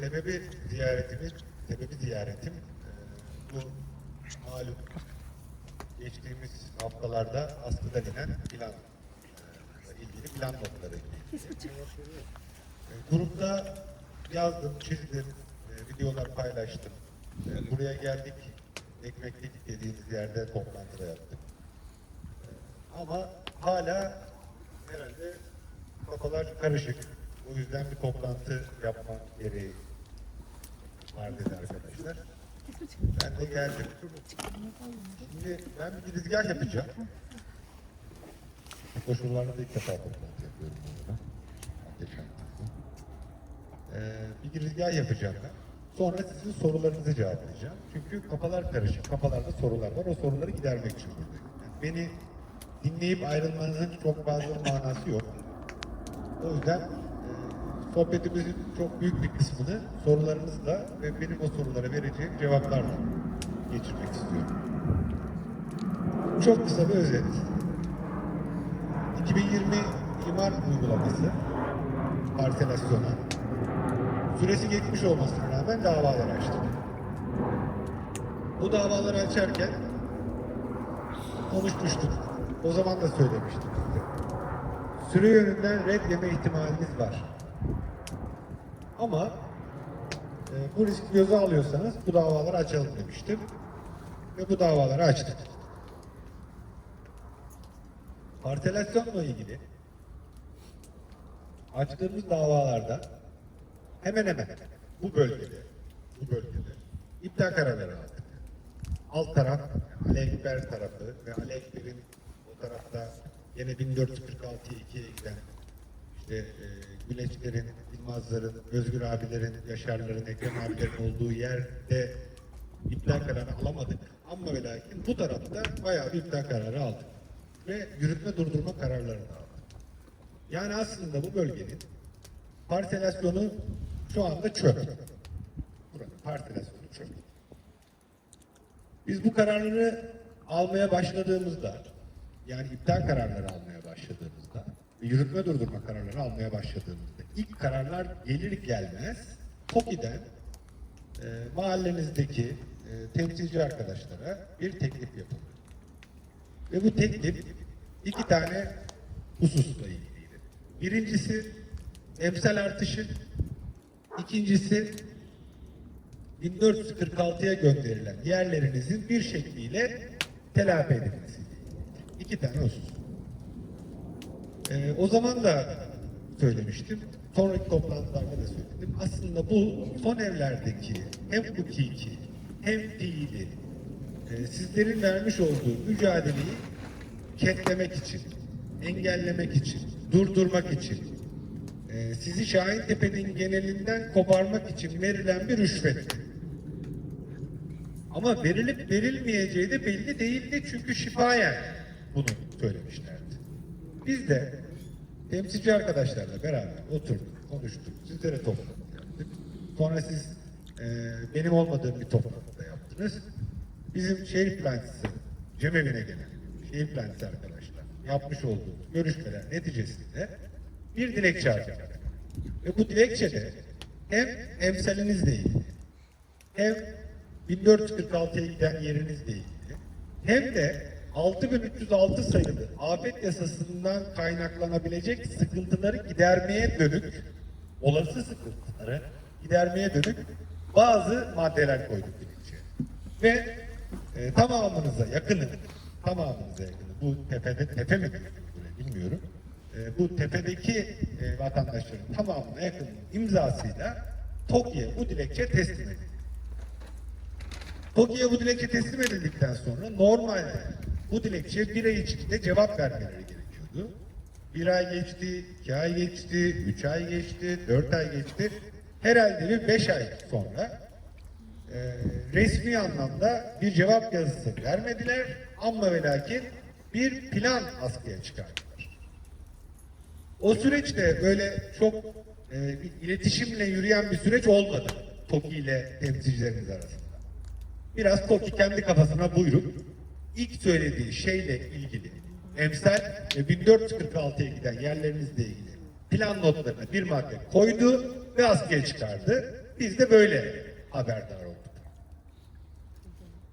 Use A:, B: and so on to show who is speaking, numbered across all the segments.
A: sebebi ziyaretimin, sebebi ziyaretim e, bu malum geçtiğimiz haftalarda askıda inen plan e, ilgili plan notları. E, grupta yazdım, çizdim, videolar paylaştım. Buraya geldik, ekmeklik dediğimiz yerde toplantı yaptık. Ama hala herhalde kafalar karışık. O yüzden bir toplantı yapma gereği var dedi arkadaşlar. Ben de geldim. Şimdi ben bir girizgah yapacağım. Bu koşullarda da ilk defa toplantı yapıyorum burada. Muhteşem. Ee, bir girizgah yapacağım ben. Sonra sizin sorularınızı cevaplayacağım. Çünkü kafalar karışık. Kafalarda sorular var. O soruları gidermek için buradayım. Yani beni dinleyip ayrılmanızın çok fazla manası yok. O yüzden sohbetimizin çok büyük bir kısmını sorularınızla ve benim o sorulara vereceğim cevaplarla geçirmek istiyorum. Çok kısa bir özet. 2020 imar uygulaması parselasyona süresi geçmiş olmasına rağmen davalar açtık. Bu davaları açarken konuşmuştuk. O zaman da söylemiştim size. Süre yönünden red yeme ihtimaliniz var. Ama e, bu riski göze alıyorsanız bu davaları açalım demiştim. Ve bu davaları açtık. Partelasyonla ilgili açtığımız davalarda hemen hemen bu bölgede bu bölgede iptal kararları aldık. Alt taraf Ali Ekber tarafı ve Ali Ekber'in o tarafta yine 1446'ya 2'ye giden işte e, Güleçlerin, Yılmazların, Özgür abilerin, Yaşarların, Ekrem abilerin olduğu yerde iptal kararı alamadık. Ama ve lakin bu tarafta bayağı bir iptal kararı aldık. Ve yürütme durdurma kararlarını aldık. Yani aslında bu bölgenin parselasyonu şu anda çöp. Parselasyonu çöp. Biz bu kararları almaya başladığımızda, yani iptal kararları almaya başladığımızda, yürütme durdurma kararları almaya başladığımızda, ilk kararlar gelir gelmez TOKİ'den e, mahallenizdeki e, temsilci arkadaşlara bir teklif yapıldı. Ve bu teklif iki tane hususla ilgiliydi. Birincisi emsal artışı, ikincisi 1446'ya gönderilen yerlerinizin bir şekliyle telafi edilmesi. İki tane husus. Ee, o zaman da söylemiştim. Sonraki toplantılarda da söyledim. Aslında bu son evlerdeki hem hukuki hem fiili e, sizlerin vermiş olduğu mücadeleyi ketlemek için, engellemek için, durdurmak için, e, sizi Şahintepe'nin genelinden koparmak için verilen bir rüşvetti. Ama verilip verilmeyeceği de belli değildi çünkü şifayen bunu söylemişlerdi. Biz de temsilci arkadaşlarla beraber oturduk, konuştuk, sizlere toplantı yaptık. Sonra siz e, benim olmadığım bir toplantıda yaptınız. Bizim şehir plancısı, cemevine gelen şehir plancısı arkadaşlar yapmış olduğumuz görüşmeler neticesinde bir dilekçe harcadık. Ve bu dilekçede hem emsalinizle ilgili hem 1446'ya giden yerinizle ilgili hem de 6306 sayılı afet yasasından kaynaklanabilecek sıkıntıları gidermeye dönük olası sıkıntıları gidermeye dönük bazı maddeler koyduk dilekçeye. Ve e, tamamınıza yakını tamamınıza yakını bu tepede tepe mi bilmiyorum. E, bu tepedeki e, vatandaşların tamamına yakın imzasıyla TOKİ'ye bu dilekçe teslim edildi. TOKİ'ye bu dilekçe teslim edildikten sonra normalde bu dilekçe bir ay içinde cevap vermeleri gerekiyordu. Bir ay geçti, iki ay geçti, üç ay geçti, dört ay geçti. Herhalde bir beş ay sonra e, resmi anlamda bir cevap yazısı vermediler ama ve lakin bir plan askıya çıkardılar. O süreçte böyle çok e, bir iletişimle yürüyen bir süreç olmadı TOKİ ile temsilcilerimiz arasında. Biraz TOKİ kendi kafasına buyurup ilk söylediği şeyle ilgili emsal ve 1446'ya giden yerlerinizle ilgili plan notlarına bir madde koydu ve askıya çıkardı Biz de böyle haberdar olduk.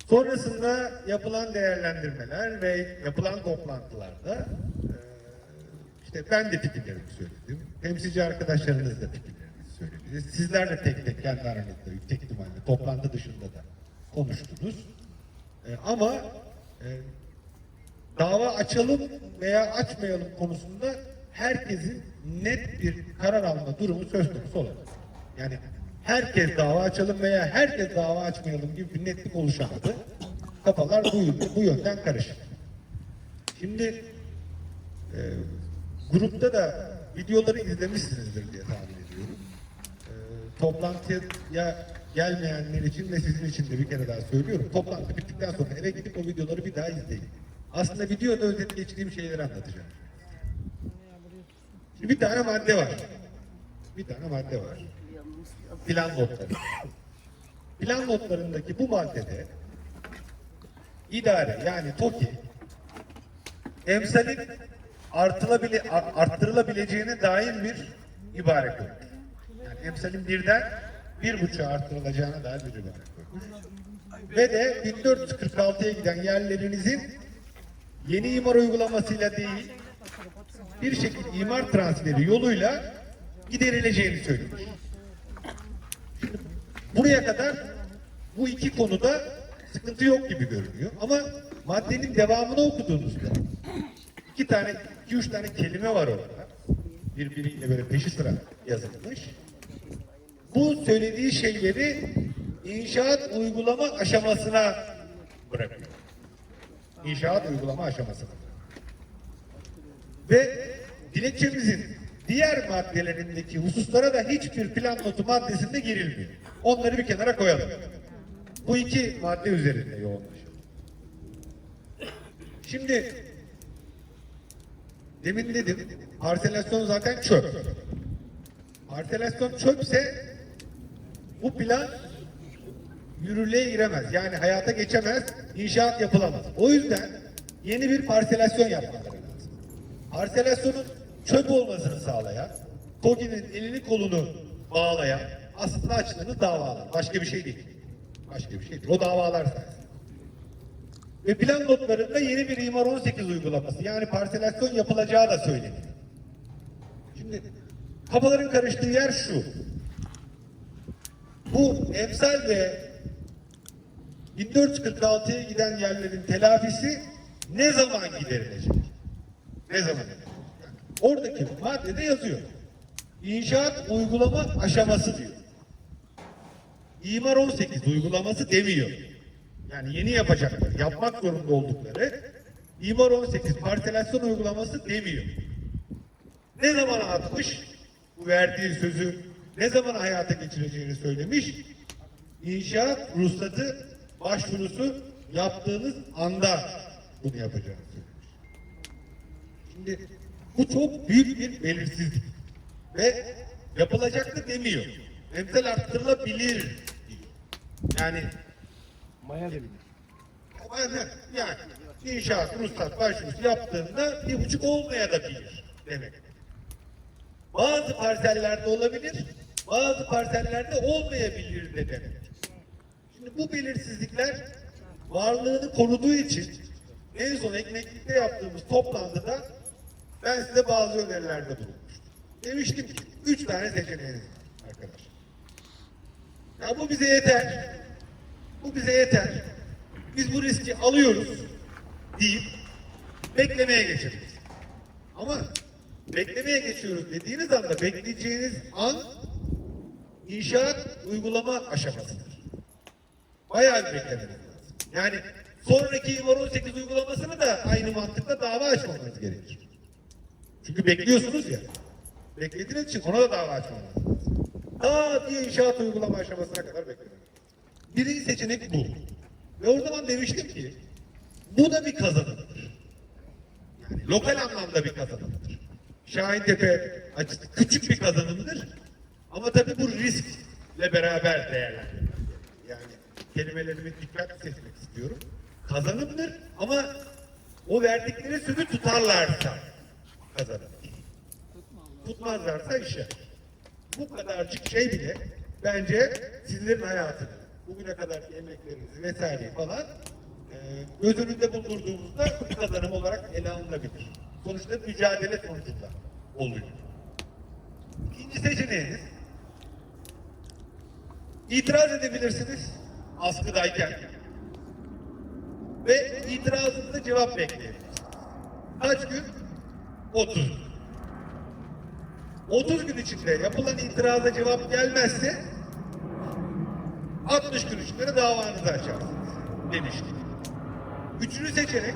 A: Sonrasında yapılan değerlendirmeler ve yapılan toplantılarda e, işte ben de fikirlerimi söyledim. Temsilci arkadaşlarınız da fikirlerinizi söylediniz. Sizler de tek tek kendi aranızda yüksek ihtimalle toplantı dışında da konuştunuz. E, ama dava açalım veya açmayalım konusunda herkesin net bir karar alma durumu söz konusu olamaz. Yani herkes dava açalım veya herkes dava açmayalım gibi bir netlik oluşamadı. Kafalar bu, bu yönden karışık. Şimdi e, grupta da videoları izlemişsinizdir diye tahmin ediyorum. E, toplantıya gelmeyenler için ve sizin için de bir kere daha söylüyorum. Toplantı bittikten sonra eve gidip o videoları bir daha izleyin. Aslında videoda özet geçtiğim şeyleri anlatacağım. Şimdi bir tane madde var. Bir tane madde var. Plan notları. Plan notlarındaki bu maddede idare yani TOKİ emsalin artılabile, ar- arttırılabileceğine dair bir ibare koymuş. Yani emsalin birden bir buçuğa artırılacağına dair bir koymuş. Ve de 1446'ya giden yerlerinizin yeni imar uygulamasıyla değil bir şekilde imar transferi yoluyla giderileceğini. Şimdi buraya kadar bu iki konuda sıkıntı yok gibi görünüyor. Ama maddenin devamını okuduğunuzda iki tane, iki üç tane kelime var orada. Birbiriyle böyle peşi sıra yazılmış. Bu söylediği şeyleri inşaat uygulama aşamasına bırakıyor. İnşaat uygulama aşamasına. Ve dilekçemizin diğer maddelerindeki hususlara da hiçbir plan notu maddesinde girilmiyor. Onları bir kenara koyalım. Bu iki madde üzerinde yoğunlaşalım. Şimdi demin dedim parselasyon zaten çöp. Parselasyon çöpse bu plan yürürlüğe giremez. Yani hayata geçemez, inşaat yapılamaz. O yüzden yeni bir parselasyon yapmaları lazım. Parselasyonun çöp olmasını sağlayan, TOGİ'nin elini kolunu bağlayan aslında açtığınız davalar. Başka bir şey değil. Başka bir şey değil. O davalar sayesinde. Ve plan notlarında yeni bir imar 18 uygulaması yani parselasyon yapılacağı da söyleniyor. Şimdi kafaların karıştığı yer şu. Bu emsal ve 1446'ya giden yerlerin telafisi ne zaman giderilecek? Ne zaman? Oradaki maddede yazıyor. İnşaat uygulama aşaması diyor. İmar 18 uygulaması demiyor. Yani yeni yapacaklar, yapmak zorunda oldukları İmar 18 parselasyon uygulaması demiyor. Ne zaman atmış? Bu verdiği sözü ne zaman hayata geçireceğini söylemiş. İnşaat ruhsatı başvurusu yaptığınız anda bunu yapacağını söylemiş. Şimdi bu çok büyük bir belirsizlik. Ve yapılacaktı demiyor. Emsal arttırılabilir diyor. Yani
B: Maya.
A: Aynen. Yani inşaat ruhsat başvurusu yaptığında bir buçuk olmaya da bilir demek. Bazı parsellerde olabilir, bazı parsellerde olmayabilir de. Şimdi bu belirsizlikler varlığını koruduğu için en son ekmeklikte yaptığımız toplantıda ben size bazı önerilerde bulunmuştum. Demiştim ki üç tane seçeneğiniz var arkadaşlar. Ya bu bize yeter. Bu bize yeter. Biz bu riski alıyoruz deyip beklemeye geçeriz. Ama beklemeye geçiyoruz dediğiniz anda bekleyeceğiniz an inşaat uygulama aşamasıdır. Bayağı bir beklemeniz lazım. Yani sonraki İmar 18 uygulamasını da aynı mantıkla dava açmamanız gerekir. Çünkü bekliyorsunuz ya. Beklediğiniz için ona da dava açmamanız lazım. Daha diye inşaat uygulama aşamasına kadar beklemek. Birinci seçenek bu. Ve o zaman demiştim ki bu da bir kazanımdır. Yani lokal anlamda bir kazanımdır. Şahintepe açısı küçük bir kazanımdır. Ama tabii bu riskle beraber değerlendirilir. Yani kelimelerimi dikkatli seçmek istiyorum. Kazanımdır ama o verdikleri sözü tutarlarsa kazanım. Tutmazlarsa işe. Bu kadarcık şey bile bence sizlerin hayatını, bugüne kadar emeklerinizi vesaireyi falan e, göz önünde bulundurduğumuzda kazanım olarak ele alınabilir. Sonuçta mücadele sonucunda oluyor. İkinci seçeneğiniz itiraz edebilirsiniz askıdayken ve itirazınıza cevap bekleyebilirsiniz. Kaç gün? 30 gün. 30 gün içinde yapılan itiraza cevap gelmezse 60 gün içinde de davanızı açarsınız demiştik. Üçüncü seçenek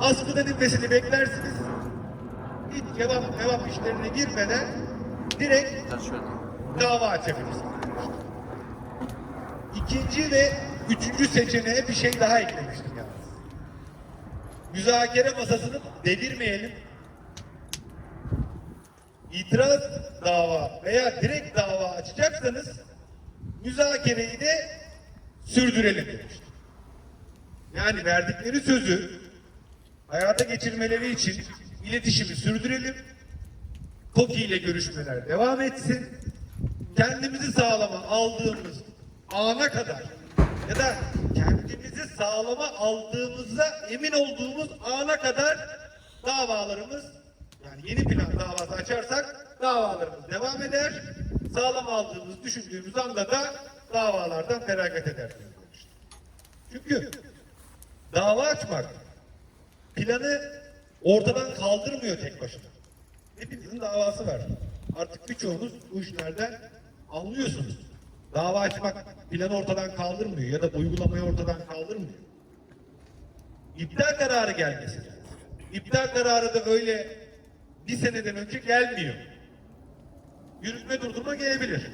A: askıda dinmesini beklersiniz. Hiç cevap cevap işlerine girmeden direkt dava açabilirsiniz. İkinci ve üçüncü seçeneğe bir şey daha eklemiştim yalnız. Müzakere masasını devirmeyelim. İtiraz dava veya direkt dava açacaksanız müzakereyi de sürdürelim demiştim. Yani verdikleri sözü hayata geçirmeleri için iletişimi sürdürelim. TOKİ ile görüşmeler devam etsin. Kendimizi sağlama aldığımız ana kadar ya da kendimizi sağlama aldığımızda emin olduğumuz ana kadar davalarımız yani yeni plan davası açarsak davalarımız devam eder. Sağlam aldığımız düşündüğümüz anda da davalardan feragat demiştim. Çünkü dava açmak planı ortadan kaldırmıyor tek başına. Hepinizin davası var. Artık birçoğunuz bu işlerden anlıyorsunuz. Dava açmak planı ortadan kaldırmıyor ya da uygulamayı ortadan kaldırmıyor. İptal kararı gelmesi. İptal kararı da öyle bir seneden önce gelmiyor. Yürütme durdurma gelebilir.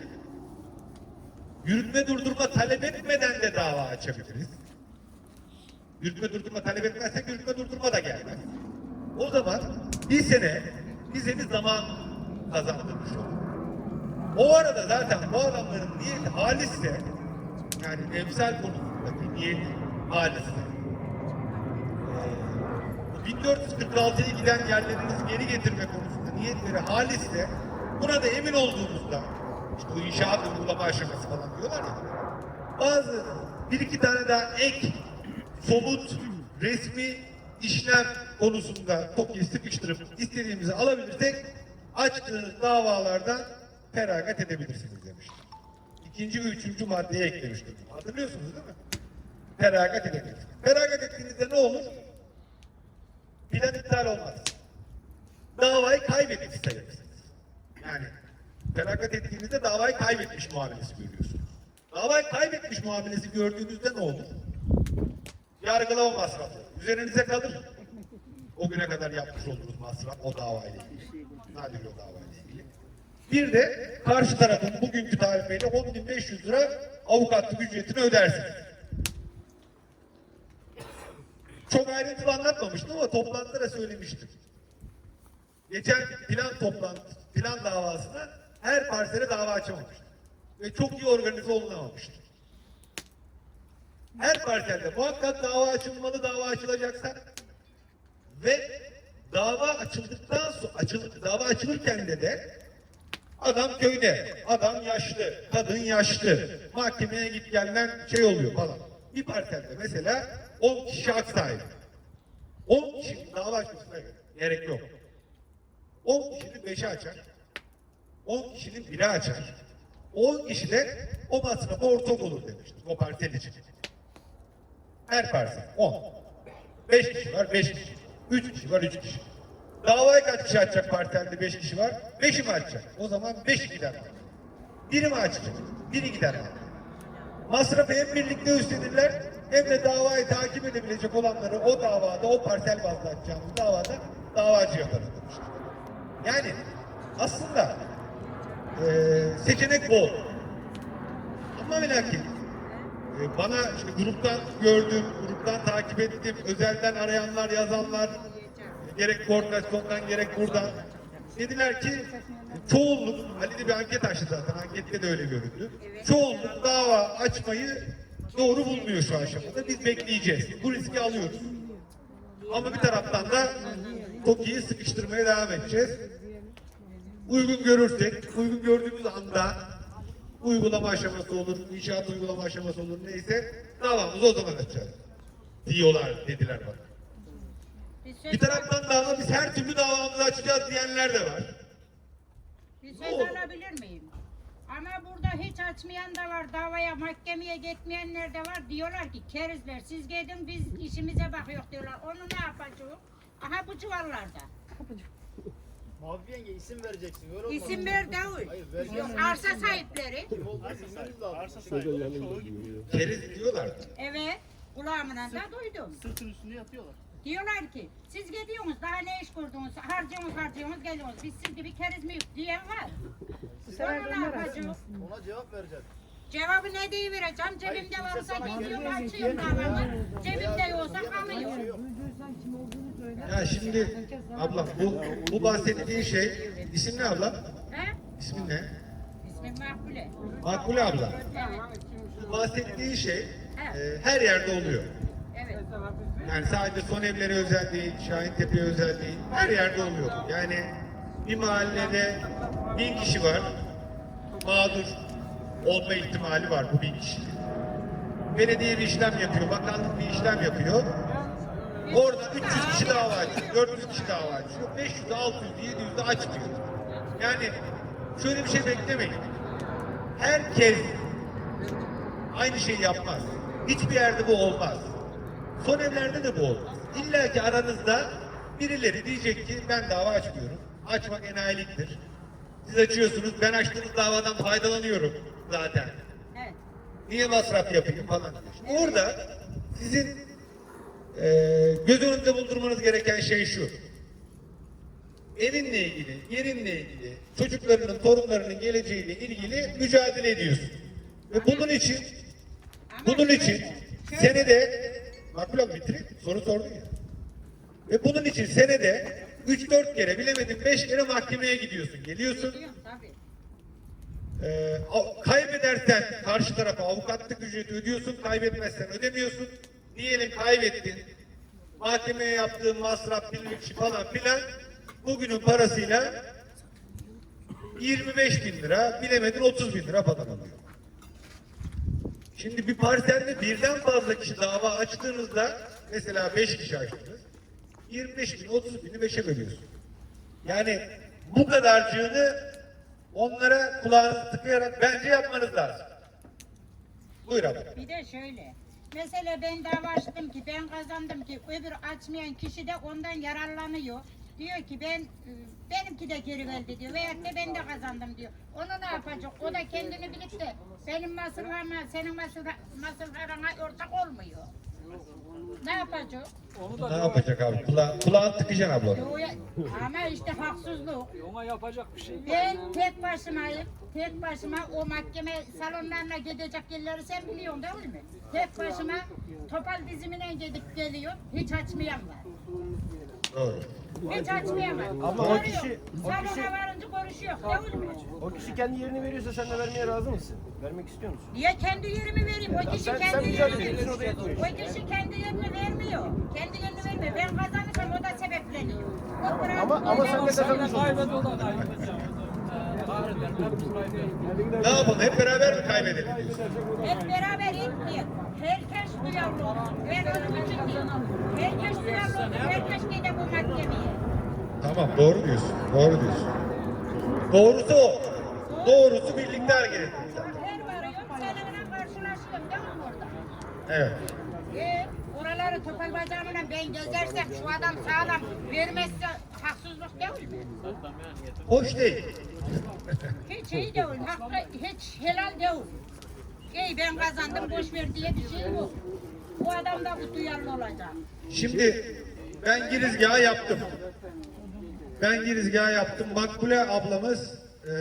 A: Yürütme durdurma talep etmeden de dava açabiliriz. Yürütme durdurma talep etmezsek yürütme durdurma da gelmez. O zaman bir sene bize bir zaman kazandırmış olur. O arada zaten bu adamların niyeti halisse yani emsal konusundaki niyeti halisse ee, 1446'ya giden yerlerimizi geri getirme konusunda niyetleri halisse buna da emin olduğumuzda işte bu inşaat uygulama aşaması falan diyorlar ya. Bazı bir iki tane daha ek somut resmi işlem konusunda TOKİ'yi sıkıştırıp istediğimizi alabilirsek açtığınız davalardan feragat edebilirsiniz demiştim. İkinci ve üçüncü maddeye eklemiştim. Hatırlıyorsunuz değil mi? Feragat edebilirsiniz. Feragat ettiğinizde ne olur? Plan iptal olmaz. Davayı kaybetmiş sayılırsınız. Yani feragat ettiğinizde davayı kaybetmiş muamelesi görüyorsunuz. Davayı kaybetmiş muamelesi gördüğünüzde ne olur? Yargılama masrafı. Üzerinize kalır. O güne kadar yapmış olduğunuz masraf o davayla ilgili. Nadir o davayla. Bir de karşı tarafın bugünkü tarifiyle 10.500 lira avukatlık ücretini ödersiniz. Çok ayrıntılı anlatmamıştım ama toplantıda da söylemiştim. Geçen plan toplantı, plan davasına her parsele dava açamamıştım. Ve çok iyi organize olunamamıştı. Her parselde muhakkak dava açılmalı, dava açılacaksa ve dava açıldıktan sonra açıl, dava açılırken de de adam köyde, adam yaşlı, kadın yaşlı, mahkemeye git gelmen şey oluyor falan. Bir parselde mesela 10 kişi hak sahibi. 10 kişinin dava açmasına gerek yok. 10 kişinin 5'i açar. 10 kişinin 1'i açar. 10 kişi de o masrafa ortak olur demiştik o parsel için. Her parsel 10. 5 kişi var 5 kişi. 3 kişi var 3 kişi. Davayı kaç kişi açacak partelde 5 kişi var? 5'i mi açacak? O zaman 5 gider. Biri mi açacak? Biri gider. Masrafı hem birlikte üstlenirler hem de davayı takip edebilecek olanları o davada, o parsel bazlı açacağımız davada davacı yaparız demiştik. Yani aslında eee seçenek bol. Ama ve lakin e, bana işte gruptan gördüm, gruptan takip ettim, özelden arayanlar, yazanlar, e, gerek koordinasyondan gerek buradan. Dediler ki çoğunluk, Ali de bir anket açtı zaten, ankette de öyle göründü. Çoğunluk dava açmayı doğru bulmuyor şu aşamada. Biz bekleyeceğiz. Bu riski alıyoruz. Ama bir taraftan da TOKİ'yi sıkıştırmaya devam edeceğiz. Uygun görürsek, uygun gördüğümüz anda uygulama aşaması olur, inşaat uygulama aşaması olur neyse davamızı o zaman açacağız. Diyorlar dediler bana.
C: Bir
A: taraftan dava biz her türlü davamızı açacağız diyenler de var.
C: bir söz alabilir miyim? Ama burada hiç açmayan da var, davaya, mahkemeye gitmeyenler de var. Diyorlar ki kerizler siz gidin biz işimize bakıyor diyorlar. Onu ne yapacağız? Aha bu civarlarda.
D: Mavi yenge isim vereceksin. Öyle olmaz.
C: İsim ver değil.
D: Hayır.
C: Arsa sahipleri.
D: Kim olduğunu bilmeniz lazım.
B: Arsa sahibi çoğu gibi.
A: Keriz diyorlardı.
C: Evet. Kulağımla da duydum.
B: Sırtın üstünde yatıyorlar.
C: Diyorlar ki siz gidiyorsunuz daha ne iş kurdunuz harcıyorsunuz harcıyorsunuz geliyorsunuz biz siz gibi keriz mi yok diyen var. Sonra ne yapacağız?
D: Ona cevap vereceksin.
C: Cevabı ne diye vereceğim? Cebimde
D: kimse
C: varsa
D: sana
C: gidiyorum
D: gelmez,
C: açıyorum davamı. Cebimde yoksa kalıyor.
A: Ya şimdi abla bu, bu bahsettiğin şey, isim ne abla?
C: He?
A: İsmin ne?
C: İsmim Makbule.
A: Makbule abla.
C: Evet.
A: Bu bahsettiğin şey e, her yerde oluyor.
C: Evet.
A: Yani sadece son evlere özel değil, Şahintepe'ye özel değil, her yerde oluyor. Yani bir mahallede bin kişi var, mağdur olma ihtimali var bu bin kişi. Belediye bir işlem yapıyor, bakanlık bir işlem yapıyor. Orada 300 kişi dava açıyor, 400 kişi dava açıyor, 500, 600, 700 de aç diyor. Yani şöyle bir şey beklemeyin. Herkes aynı şeyi yapmaz. Hiçbir yerde bu olmaz. Son evlerde de bu olmaz. İlla ki aranızda birileri diyecek ki ben dava açmıyorum. Açmak enayiliktir. Siz açıyorsunuz, ben açtığınız davadan faydalanıyorum zaten.
C: Evet.
A: Niye masraf yapayım falan. Şimdi orada sizin eee göz önünde bulundurmanız gereken şey şu. Evinle ilgili, yerinle ilgili, çocuklarının, torunlarının geleceğiyle ilgili mücadele ediyorsun. Ve bunun için bunun için senede Makbul abi bitireyim. Soru sordun ya. Ve bunun için senede 3-4 kere bilemedim 5 kere mahkemeye gidiyorsun. Geliyorsun. Ee, kaybedersen karşı tarafa avukatlık ücreti ödüyorsun, kaybetmezsen ödemiyorsun. Diyelim kaybettin. Mahkemeye yaptığın masraf, bilmem falan filan bugünün parasıyla 25 bin lira, bilemedin 30 bin lira falan alıyor. Şimdi bir parselde birden fazla kişi dava açtığınızda mesela 5 kişi açtınız. 25 bin, 30 bini 5'e bölüyorsun. Yani bu kadarcığını onlara kulağınızı tıkayarak bence yapmanız lazım. Buyur abi.
C: Bir de şöyle. Mesela ben dava açtım ki ben kazandım ki öbür açmayan kişi de ondan yararlanıyor. Diyor ki ben e, benimki de geri geldi diyor veyahut da ben de kazandım diyor. Onu ne yapacak? O da kendini bilip de benim masrafıma senin masraf- masraflarına ortak olmuyor. Ne yapacak?
A: Ne yapacak abi? Kula kulağını tıkayacaksın abla.
C: Ama işte haksızlık.
E: Ona yapacak bir şey.
C: Ben tek başımayım. Tek başıma o mahkeme salonlarına gidecek yerleri sen biliyorsun değil mi? Tek başıma topal dizimine gidip geliyor. Hiç açmayan var.
A: Doğru.
C: Hiç açmayan var.
B: Ama o kişi- o kişi-
C: varınca konuşuyor.
B: O kişi kendi yerini veriyorsa sen de vermeye razı mısın? Vermek istiyor musun?
C: Niye kendi yerimi vereyim? O kişi
B: sen- sen
C: kendi
B: mücadele
C: yerini
B: ediyorsun, o
C: kişi kendi yerini vermiyor. Kendi yerini vermiyor. Ben kazanırsam o da sebepleniyor. O bırak-
B: Ama ama sen de kazanmış.
A: Ne yapalım? Hep beraber mi kaybedelim?
C: Hep beraber gitmeyin. Herkes duyarlı olsun. Ben onun için değil. Herkes duyarlı olsun. Herkes gider bu mahkemeye.
A: Tamam doğru diyorsun. Doğru diyorsun. Doğrusu o. Doğrusu birlikte hareket etmek.
C: Her varıyorum seninle karşılaşıyorum değil mi orada?
A: Evet.
C: E, oraları topal bacağımla ben gezersem şu adam sağlam vermezse haksızlık değil mi?
A: Hoş değil.
C: Hiç iyi değil. Hakkı hiç helal değil. İyi ben kazandım boş ver diye bir şey yok. Bu adam da bu duyarlı olacak.
A: Şimdi ben girizgahı yaptım. Ben girizgahı yaptım. Makbule ablamız e,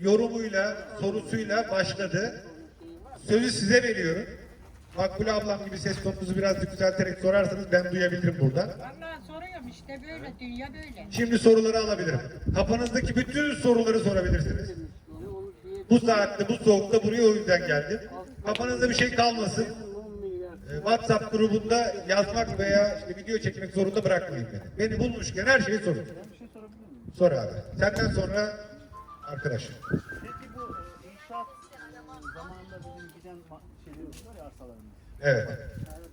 A: yorumuyla, sorusuyla başladı. Sözü size veriyorum. Makbule ablam gibi ses tonunuzu biraz yükselterek sorarsanız ben duyabilirim buradan.
C: Vallahi soruyorum işte böyle dünya böyle.
A: Şimdi soruları alabilirim. Kafanızdaki bütün soruları sorabilirsiniz. Bu saatte, bu soğukta buraya o yüzden geldim. Kafanızda bir şey kalmasın. Ee, WhatsApp grubunda yazmak veya işte video çekmek zorunda bırakmayın beni. Beni bulmuşken her şeyi sorun. Sor abi. Senden sonra arkadaş.
D: Peki bu e, inşaat giden ma- şeylerimiz var ya arsalarımız.
A: Evet.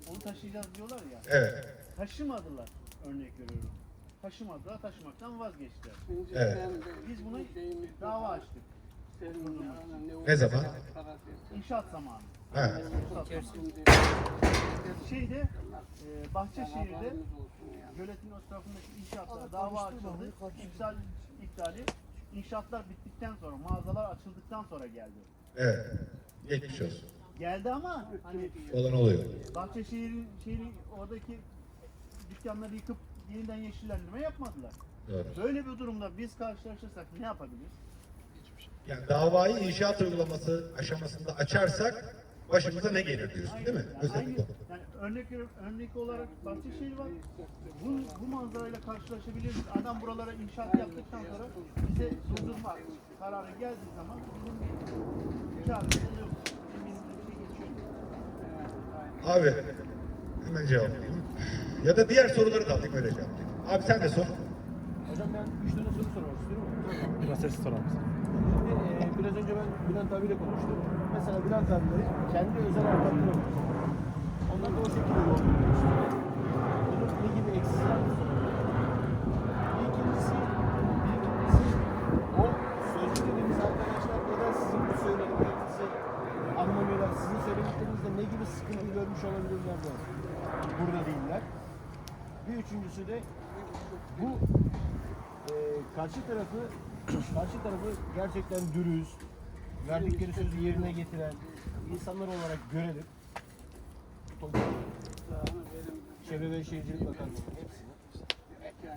D: Onu taşıyacağız diyorlar ya.
A: Evet.
D: Taşımadılar örnek veriyorum. Taşımadılar, taşımaktan vazgeçtiler.
A: Evet.
D: Biz bunu dava açtık.
A: Ne zaman?
D: İnşaat zamanı. Zamanı. Şeyde, e, Bahçeşehir'de göletin o tarafındaki inşaatlara dava açıldı. İptal, iptali inşaatlar bittikten sonra, mağazalar açıldıktan sonra geldi.
A: Evet. Geçmiş olsun.
D: Geldi ama hani
A: Olan oluyor.
D: Bahçeşehir'in şeyini oradaki dükkanları yıkıp yeniden yeşillendirme yapmadılar.
A: Doğru.
D: Böyle bir durumda biz karşılaşırsak ne yapabiliriz?
A: Yani davayı inşaat uygulaması aşamasında açarsak başımıza ne gelir diyorsun değil mi? Özellikle.
D: yani örnek örnek olarak Bahçeşehir var. Bu, bu manzarayla karşılaşabiliriz. Adam buralara inşaat yaptıktan sonra bize durdurma kararı geldiği zaman bizim bir bir şey geçiyor.
A: Abi hemen cevaplayayım. Ya da diğer soruları da alayım öyle cevaplayayım. Abi sen de sor.
B: Hocam ben üç tane soru sormak istiyorum. Biraz sesli sorar mısın? Şimdi e, biraz önce ben Bülent abiyle konuştum. Mesela Bülent abileri kendi özel avukatları var. Onlar da o şekilde yol. Bunun ne gibi eksizler mi Bir ikincisi, bir ikincisi o sözlü dediğimiz arkadaşlar neden sizin bu söylediklerinizi anlamıyorlar? Sizin söylediklerinizde ne gibi sıkıntı görmüş olabilirler de burada değiller. Bir üçüncüsü de bu e, karşı tarafı karşı tarafı gerçekten dürüst, verdikleri sözü yerine getiren insanlar olarak görelim. Çevre ve Şehircilik Bakanlığı'nın hepsini.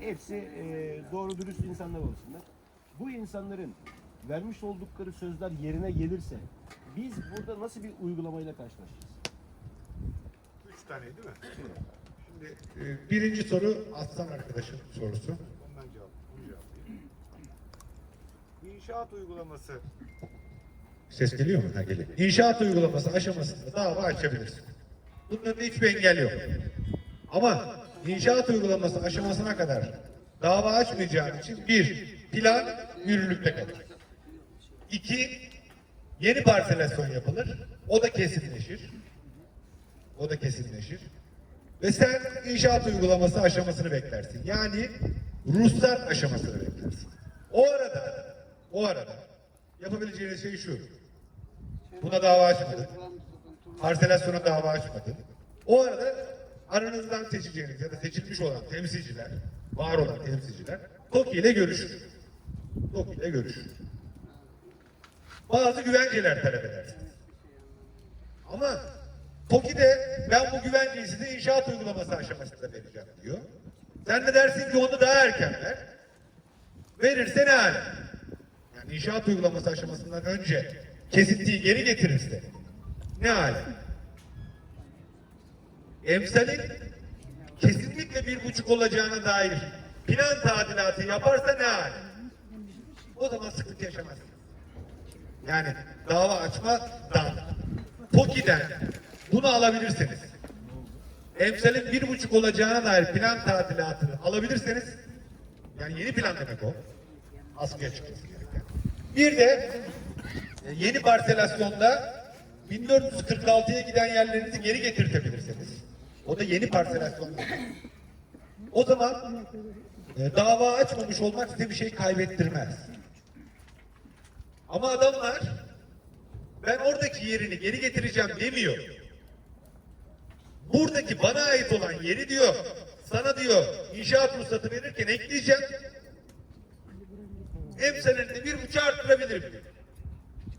B: Hepsi e, doğru dürüst insanlar olsunlar. Bu insanların vermiş oldukları sözler yerine gelirse biz burada nasıl bir uygulamayla karşılaşacağız?
A: Üç tane değil mi? Şimdi e, birinci soru Aslan arkadaşın sorusu. Ondan cevap, onu cevaplayayım. İnşaat uygulaması Ses geliyor mu? Ha geliyor. İnşaat uygulaması aşamasında dava açabilirsin. Bunun önünde hiçbir engel yok. Ama inşaat uygulaması aşamasına kadar dava açmayacağın için bir, plan yürürlükte kalır. İki, yeni parselasyon yapılır. O da kesinleşir. O da kesinleşir. Ve sen inşaat uygulaması aşamasını beklersin. Yani ruhsat aşamasını beklersin. O arada, o arada yapabileceğiniz şey şu. Buna dava açmadın. Parselasyona dava açmadın. O arada aranızdan seçeceğiniz ya da seçilmiş olan temsilciler, var olan temsilciler TOKİ ile görüşür. TOKİ ile görüşür. Bazı güvenceler talep edersiniz. Ama TOKİ de ben bu güvenceyi size inşaat uygulaması aşamasında vereceğim diyor. Sen de dersin ki onu daha erken ver. Verirse ne hale? İnşaat uygulaması aşamasından önce kesintiyi geri getirirse ne hale? Emsalin kesinlikle bir buçuk olacağına dair plan tadilatı yaparsa ne hale? O zaman sıkıntı yaşamazsın. Yani dava açmadan TOKİ'den bunu alabilirsiniz. Emsalin bir buçuk olacağına dair plan tadilatını alabilirseniz yani yeni plan demek o. Çıkması gereken. Bir de e, yeni parselasyonda 1446'ya giden yerlerinizi geri getirtebilirsiniz. O da yeni parselasyon. O zaman e, dava açmamış olmak size bir şey kaybettirmez. Ama adamlar ben oradaki yerini geri getireceğim demiyor. Buradaki bana ait olan yeri diyor, sana diyor inşaat ruhsatı verirken ekleyeceğim. Emsalini bir buçuk arttırabilirim.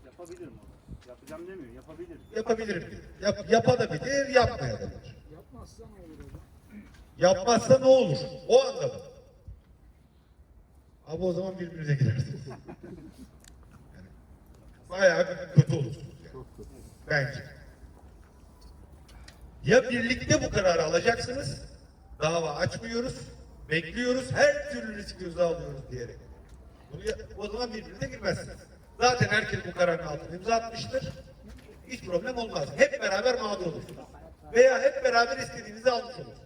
D: Yapabilirim onu. Yapacağım demiyor, yapabilirim.
A: Yapabilirim. Yap, yapabilir, yapmayabilir. Yapmazsa ne olur? O anda mı? Abi o zaman birbirinize girersiniz. Yani bayağı kötü olursunuz yani. Bence. Ya birlikte bu kararı alacaksınız, dava açmıyoruz, bekliyoruz, her türlü risk göze alıyoruz diyerek. O zaman birbirine girmezsiniz. Zaten herkes bu kararın altına imza atmıştır. Hiç problem olmaz. Hep beraber mağdur olursunuz. Veya hep beraber istediğinizi almış olursunuz.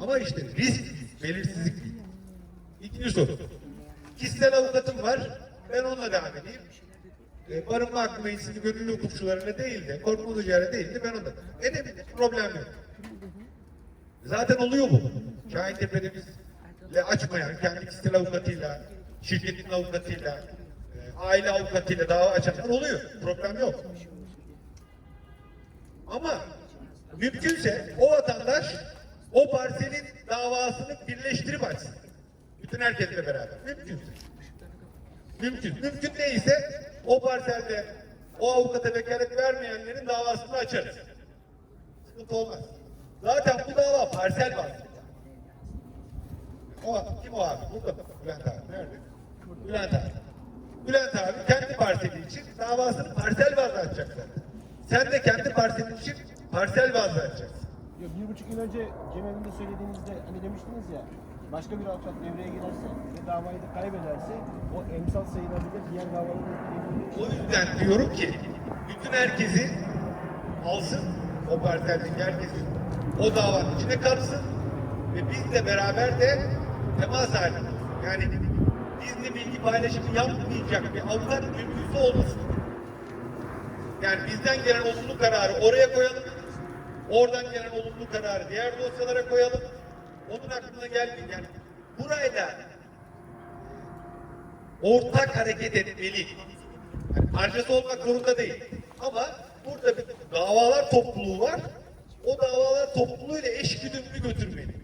A: Ama işte risk belirsizlik değil. İkinci soru. Kişisel avukatım var. Ben onunla devam edeyim. e, barınma hakkı meclisinin gönüllü hukukçularına değil de, korkma duyacağına değil de ben onda. Edebilir, problem yok. Zaten oluyor bu. Şahin Tepe'de bizle açmayan, kendi kişisel avukatıyla, şirketin avukatıyla, e, aile avukatıyla dava açanlar oluyor. Problem yok. Ama mümkünse o vatandaş o parselin davasını birleştirip açsın. Bütün herkesle beraber. Mümkünse. Mümkün. Mümkün değilse o parselde o avukata vekalet vermeyenlerin davasını açarız. Sıkıntı olmaz. Zaten bu dava parsel var. O, kim o abi? Burada mı? Bülent abi. Nerede? Bülent abi. Bülent abi kendi parseli için davasını parsel bazlı açacak zaten. Sen de kendi parselin için parsel bazlı açacaksın.
B: Ya bir buçuk yıl önce Cem Evi'nde söylediğinizde hani demiştiniz ya başka bir avukat devreye girerse ve davayı da kaybederse o emsal sayılabilir diğer davaların
A: O yüzden diyorum ki bütün herkesi alsın o parseldeki herkesi o davanın içine katsın ve bizle beraber de temas halinde. Yani bizle bilgi paylaşımı yapmayacak bir avukat mümkünse olmasın. Yani bizden gelen olumlu kararı oraya koyalım. Oradan gelen olumlu kararı diğer dosyalara koyalım. Onun aklına gelmeyin. Yani burayla ortak hareket etmeli. Yani parçası olmak zorunda değil. Ama burada bir davalar topluluğu var. O davalar topluluğuyla eş güdümlü götürmeli.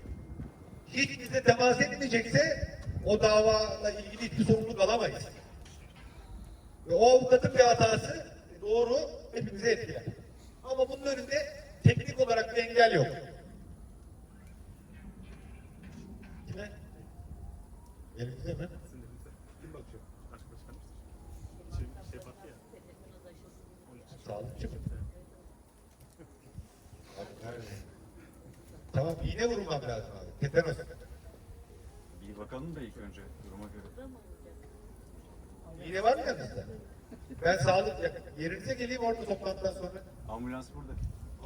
A: Hiç bize temas etmeyecekse o davala ilgili hiçbir sorumluluk alamayız. Ve o avukatın bir hatası doğru hepimize etkiler. Ama bunun önünde teknik olarak bir engel yok. Kime? Elimizde mi? Sağlıkçı mı? Abi nerede? Tamam iğne vurmam lazım abi. Tetanos.
F: Bir bakalım da ilk önce duruma göre.
A: İğne var mı yanınızda? Ben sağlık yerinize geleyim orada toplantıdan sonra.
F: Ambulans burada.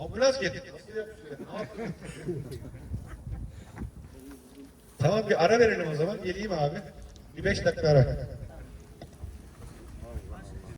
A: Ambulans getir. Nasıl yapıyorsun? Ne yapıyorsun? tamam bir ara verelim o zaman. Geleyim abi. Bir beş dakika ara.